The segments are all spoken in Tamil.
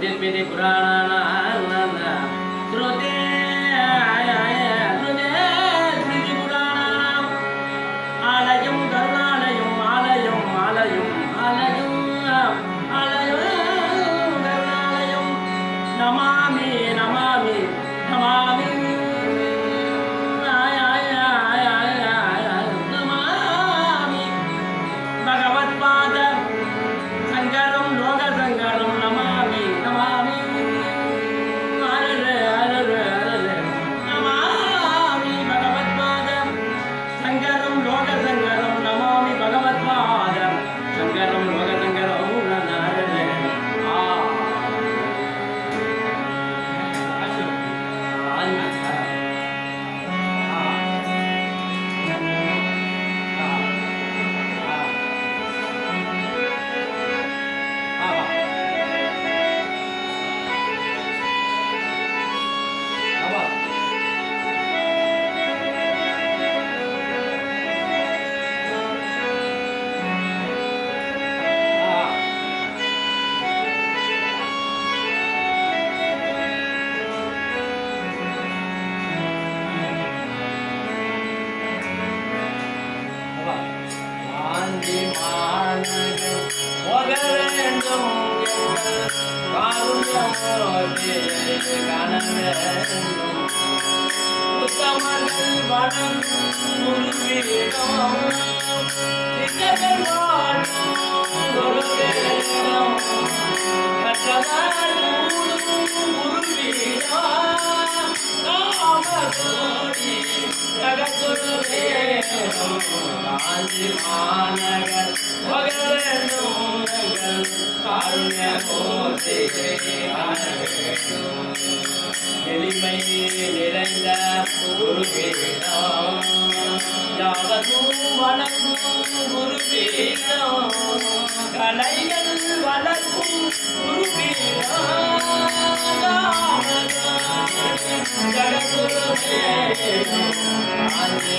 ಜ್ಯೋತಿರ್ವಿಧಿ ಪುರಾಣ ಶ್ರುತಿ मान वगरण्यं कारुण्यमोदे गानवेण्यम् उत्तमनिर्वाणं गुरुपीठं नित्यनिर्वाणं गुरुपीठं कटदारूढं गुरुपीठं कामदं மாநகர் போக வேண்டும் எங்கள் காருண்யமூர்த்தியை காண வேண்டும் எளிமை நிறைந்த குருபீடம் யாவதும் வணங்கும் குருபீடம் கலைகள் வளர்க்கும் குருபீடம் ஜககுருவே ஆஞ்சி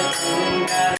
மாநகர்